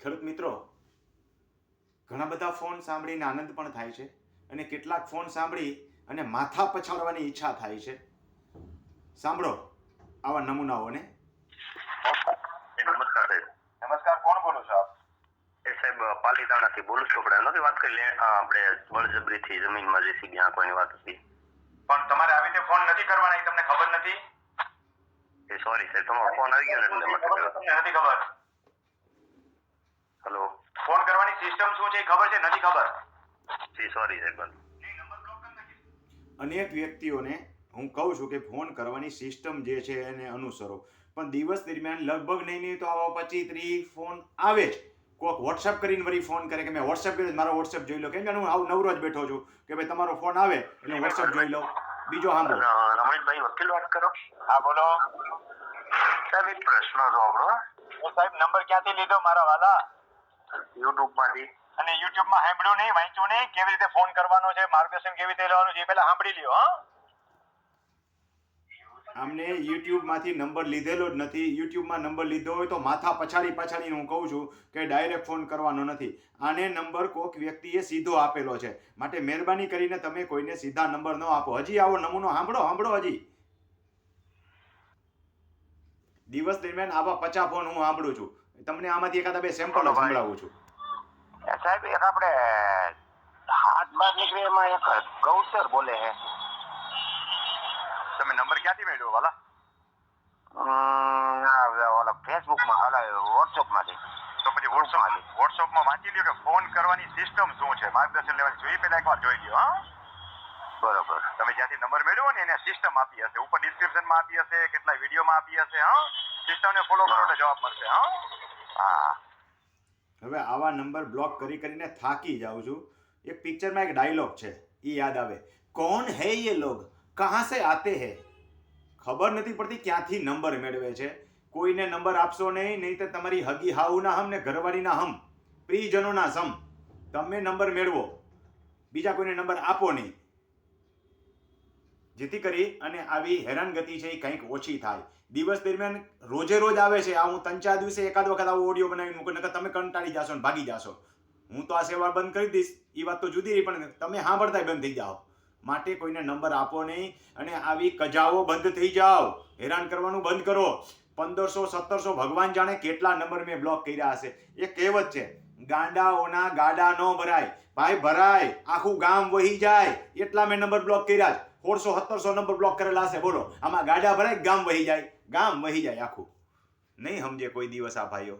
ખેડૂત મિત્રો? ઘણા બધા ફોન સાંભળીને આનંદ પણ થાય છે અને કેટલાક ફોન સાંભળી અને માથા પછાડવાની ઈચ્છા થાય છે. સાંભળો આવા નમૂનાઓને. નમસ્કાર સાહેબ. નમસ્કાર કોણ બોલો છો આપ? એ સાહેબ પાલીતાણાથી બોલું છું આપણે. નથી વાત કરી આપણે બળજબરીથી જમીનમાં જેસીબી આંકવાની વાત હતી પણ તમારે આવી રીતે ફોન નથી કરવાના એ તમને ખબર નથી? એ સોરી સાહેબ તમારો ફોન આવી ગયો ને એટલે તમને નથી ખબર. હલો. ફોન કરવાની સિસ્ટમ શું છે એ ખબર છે? નથી ખબર? જી સોરી સાહેબ અનેક વ્યક્તિઓને હું કહું છું કે ફોન કરવાની સિસ્ટમ જે છે એને અનુસરો. પણ દિવસ દરમિયાન લગભગ નહીં નહીં તો આવા પચીસ ત્રીસ ફોન આવે જ. કોઈક વોટ્સઅપ કરીને વળી ફોન કરે કે મેં વોટ્સઅપ કર્યો મારો વોટ્સઅપ જોઈ લો. કેમ કે હું આવું નવરો જ બેઠો છું કે ભાઈ તમારો ફોન આવે એટલે વોટ્સઅપ જોઈ લો બીજો હા રમેશભાઈ વકીલ વાત કરો. હા બોલો. સાહેબ એક પ્રશ્ન હતો આપણો. સાહેબ નંબર ક્યાંથી લીધો મારા વાલા? યુટ્યુબમાંથી અને યુટ્યુબમાં સાંભળ્યું નહીં, વાંચ્યું નહીં, કેવી રીતે ફોન કરવાનો છે માર્ગદર્શન કેવી રીતે લેવાનું છે, એ પહેલા સાંભળી લ્યો, હા. આમને યુટ્યુબમાંથી નંબર લીધેલો જ નથી. યુટ્યુબમાં નંબર લીધો હોય તો માથા પછાડી પછાડીને હું કહું છું કે ડાયરેક્ટ ફોન કરવાનો નથી. આને નંબર કોઈક વ્યક્તિએ સીધો આપેલો છે. માટે મહેરબાની કરીને તમે કોઈને સીધા નંબર ન આપો. હજી આવો નમૂનો સાંભળો સાંભળો હજી. દિવસ દરમિયાન આવા પચા ફોન હું સાંભળું છું. તમને આમાંથી એકાદા બે સેમ્પલ બોલો ભાઈ. સંભળાવું છું. સાહેબ એક આપણે હાથ બહાર નીકળે એમાં એક ગૌસર બોલે છે. તમે નંબર ક્યાંથી મેળવ્યો વાલા? ઓલા ફેસબુકમાં હાલા વોટ્સઅપમાંથી તો પછી વોટ્સઅપ વોટ્સઅપમાં વાંચી લ્યો કે ફોન કરવાની સિસ્ટમ શું છે? માર્ગદર્શન લેવાની જોઈએ પહેલા એકવાર જોઈ લ્યો હા? બરોબર. તમે જ્યાંથી નંબર મેળવ્યો ને એને સિસ્ટમ આપી હશે. ઉપર ડિસ્ક્રિપ્શનમાં આપી હશે કેટલા વિડીયોમાં આપી હશે હા? સિસ્ટમને ફોલો કરો એટલે જવાબ મળશે હા? હા. હવે આવા નંબર બ્લોક કરી કરીને થાકી જાઉં છું. એક પિક્ચરમાં એક ડાયલોગ છે. એ યાદ આવે. કોણ હે યે લોગ? કહાં સે આતે હે? ખબર નથી પડતી ક્યાંથી નંબર મેળવે છે. કોઈને નંબર આપશો નહીં નહીં તો તમારી હગી હાઉના હમ ને ઘરવાળીના હમ. પ્રિયજનોના સમ. તમે નંબર મેળવો. બીજા કોઈને નંબર આપો નહીં. જેથી કરી અને આવી હેરાનગતિ છે એ કંઈક ઓછી થાય. દિવસ દરમિયાન રોજે રોજ આવે છે. આ હું ત્રણ ચાર દિવસે એકાદ વખત આવો ઓડિયો બનાવી મૂકું, નકર તમે કંટાળી જશો ને ભાગી જાશો. હું તો આ સેવા બંધ કરી દઈશ. એ વાત તો જુદી રહી, પણ તમે સાંભળતા બંધ થઈ જાઓ. માટે કોઈને નંબર આપો નહીં અને આવી કજાઓ બંધ થઈ જાઓ. હેરાન કરવાનું બંધ કરો. પંદરસો, સત્તરસો ભગવાન જાણે કેટલા નંબર મેં બ્લોક કર્યા હશે. એ કહેવત છે, ગાંડાઓના ગાડા ન ભરાય. ભાઈ ભરાય. આખું ગામ વહી જાય. એટલા મેં નંબર બ્લોક કર્યા સોળસો સત્તરસો નંબર બ્લોક કરેલા હશે, બોલો. આમાં ગાડા ભરાય, ગામ વહી જાય. ગામ વહી જાય આખું. નહીં સમજે કોઈ દિવસ આ ભાઈઓ.